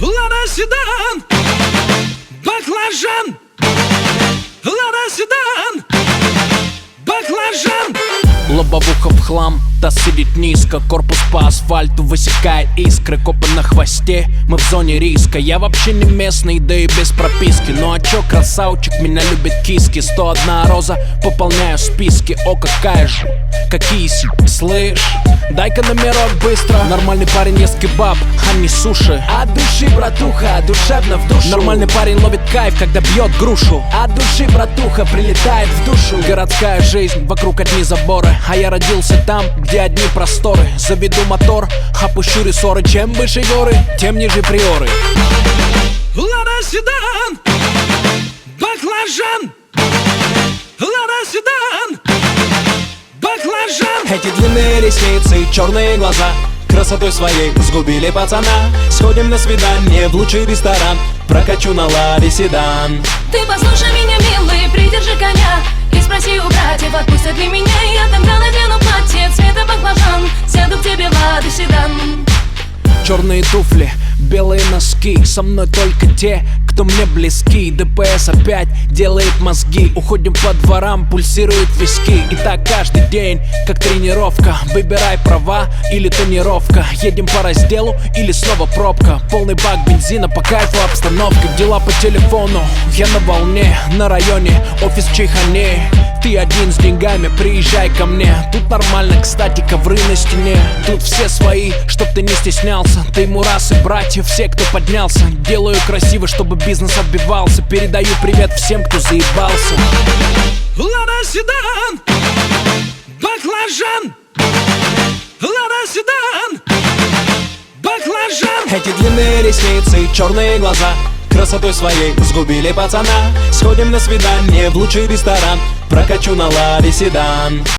Лада седан Лобовуха в хлам, та сидит низко Корпус по асфальту высекает искры Копы на хвосте, мы в зоне риска. Я вообще не местный, да и без прописки. Ну а чё, красавчик, меня любит киски. 101 роза, пополняю списки. О, какая же, какие си, слышь Дай-ка номерок быстро. Нормальный парень ест кебаб, а не суши. От души, братуха, душевно в душу. Нормальный парень ловит кайф, когда бьет грушу. От души, братуха, прилетает в душу. Городская жизнь, вокруг одни заборы А я родился там, где одни просторы. Заведу мотор, опущу рессоры Чем выше горы, тем ниже приоры. Лада седан Баклажан. Лада седан Баклажан. Эти длинные ресницы, черные глаза. Красотой своей сгубили пацана. Сходим на свидание в лучший ресторан. Прокачу на ладе седан. Ты послушай меня, милый, придержи коня. И спроси у братьев, отпустят ли меня Черные туфли, белые носки. Со мной только те, кто мне близки. ДПС опять делает мозги. Уходим по дворам, пульсируют виски. И так каждый день, как тренировка. Выбирай права или тонировка. Едем по разделу или снова пробка. Полный бак бензина, по кайфу обстановка. Дела по телефону, я на волне На районе, офис Чайхане. Ты один с деньгами, приезжай ко мне. Тут нормально, кстати, ковры на стене. Тут все свои, чтоб ты не стеснялся. Ты мурасы, братья, все, кто поднялся Делаю красиво, чтобы бизнес отбивался. Передаю привет всем, кто заебался. Лада седан Баклажан. Лада седан Баклажан. Эти длинные ресницы, черные глаза Красотой своей сгубили пацана. Сходим на свидание в лучший ресторан. Прокачу на ладе седан